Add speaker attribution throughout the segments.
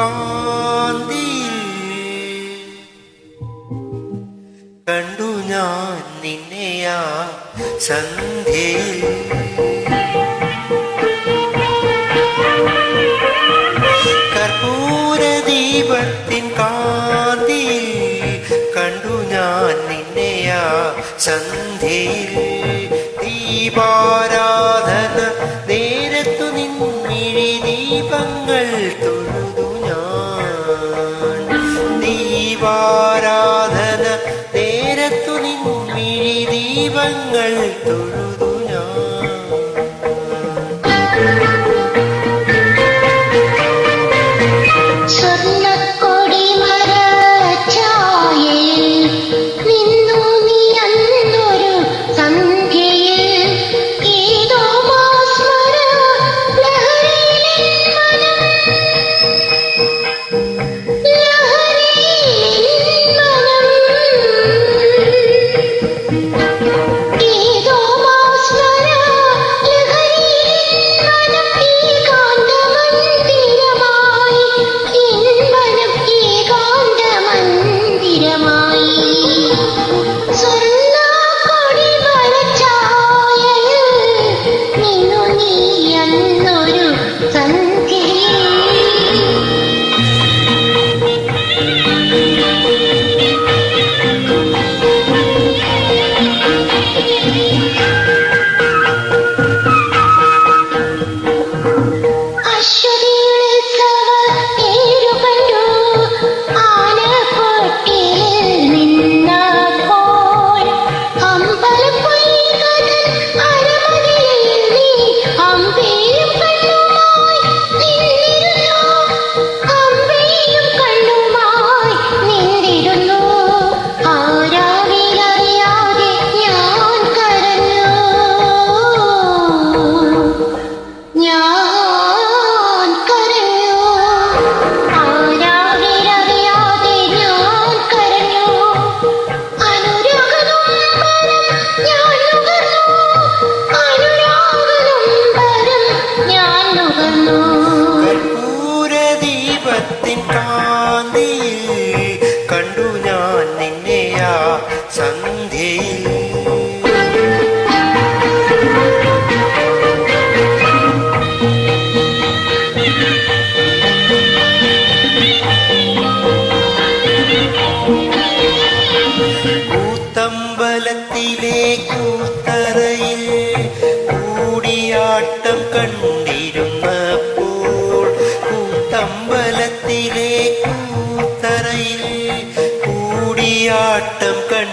Speaker 1: കാന്തിയിൽ കണ്ടു ഞാൻ നിന്നെയാ സന്ധ്യയിൽ. കർപ്പൂര ദീപത്തിൻ കാന്തി കണ്ടു ഞാൻ നിന്നെയാ സന്ധ്യയിൽ. ദീപാരാധന ദീപാരാധന നേരത്തു നിൻമിഴി ദീപങ്ങൾ തൊഴുതു. കർപ്പൂരദീപത്തിൻ കാന്തിയിൽ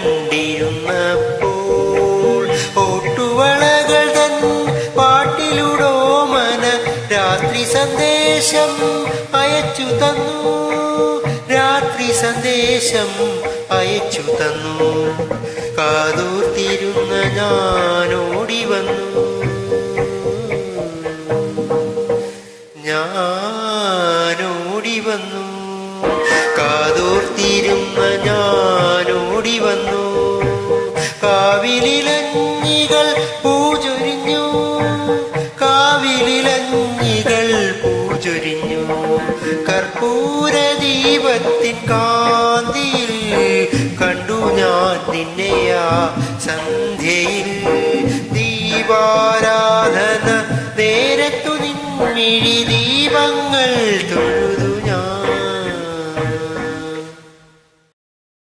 Speaker 1: കണ്ടിരുന്നപ്പോൾ ഓട്ടുവളകൾ തൻ പാട്ടിലുടോ മന രാത്രി സന്ദേശം അയച്ചു തന്നു. രാത്രി സന്ദേശം അയച്ചു തന്നു. കാതൂർത്തിരുന്ന ഞാൻ ഓടി വന്നു. കർപ്പൂര ദീപത്തിൻ കാന്തിയിൽ കണ്ടു ഞാൻ നിന്നെയാ സന്ധ്യയിൽ. ദീപാരാധന നേരത്തു നിന്നിഴി ദീപങ്ങൾ തൊഴു